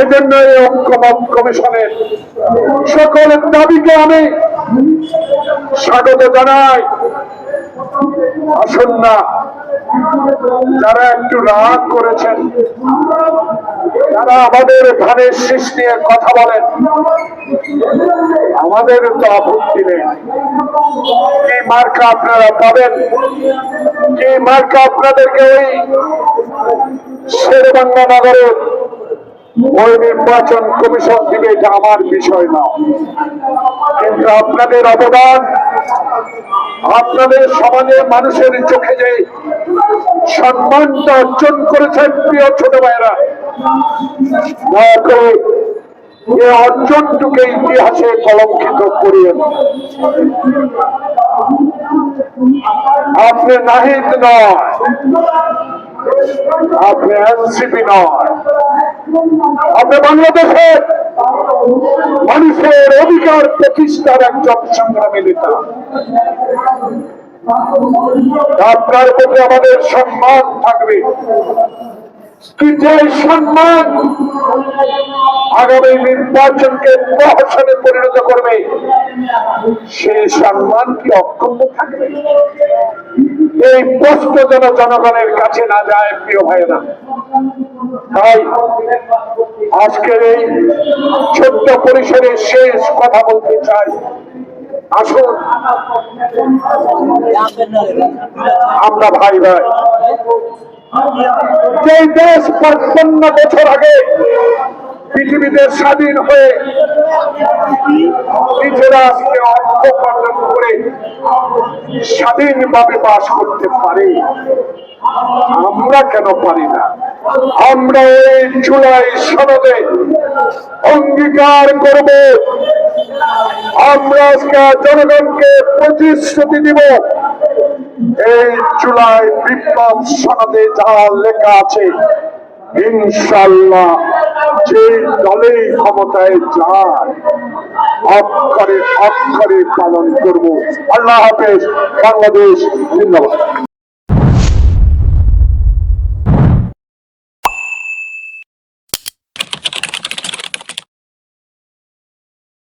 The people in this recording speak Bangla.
সেজন্য এই ঐক্যমত কমিশনের সকল দাবিকে আমি স্বাগত জানাই। আসুন না, যারা একটু রাগ করেছেন, যারা আমাদের ধানের শীষ নিয়ে কথা বলেন, আমাদের তো আপত্তি নেই। কি মার্কা আপনারা পাবেন? কি মার্কা আপনাদেরকে ওই শেরবাংলা নগরে ওই নির্বাচন কমিশন দিবে এটা আমার বিষয় না। কিন্তু আপনাদের অবদান, আপনাদের সমাজের মানুষের চোখে যে সম্মানটা অর্জন করেছেন প্রিয় ছোট ভাইরা এ অর্জনটুকে ইতিহাসে কলঙ্কিত করিয়েন। আপনি নাহিদ নয়, আপনি এনসিপি নয়। আপনি বাংলাদেশের মানুষের অধিকার প্রতিষ্ঠার একজন সংগ্রামী নেতা। আপনার প্রতি আমাদের সম্মান থাকবে। যে সম্মান আগামী নির্বাচনকে প্রহসনে পরিণত করবে সেই সম্মান কি অক্ষুণ্ণ থাকবে? এই প্রশ্ন যেন জনগণের কাছে না যায়, প্রিয় ভাইয়েরা। তাই আজকের এই ছোট্ট পরিসরে শেষ কথা বলতে চাই। আসুন। আমরা ভাই ভাই, যে দেশ পঞ্চান্ন বছর আগে পৃথিবীতে স্বাধীন হয়ে নিজেরা আজকে অর্থ উপার্জন করে স্বাধীনভাবে বাস করতে পারে, আমরা কেন পারি না? আমরা এই জুলাই সনদে অঙ্গীকার করব। আমরা আজকে জনগণকে প্রতিশ্রুতি দিব। এই জুলাই বিপ্লব সনদে যা লেখা আছে ইনশাল্লাহ যে দলেই ক্ষমতায় যায় অক্ষরে অক্ষরে পালন করব। আল্লাহ হাফেজ, বাংলাদেশ জিন্দাবাদ।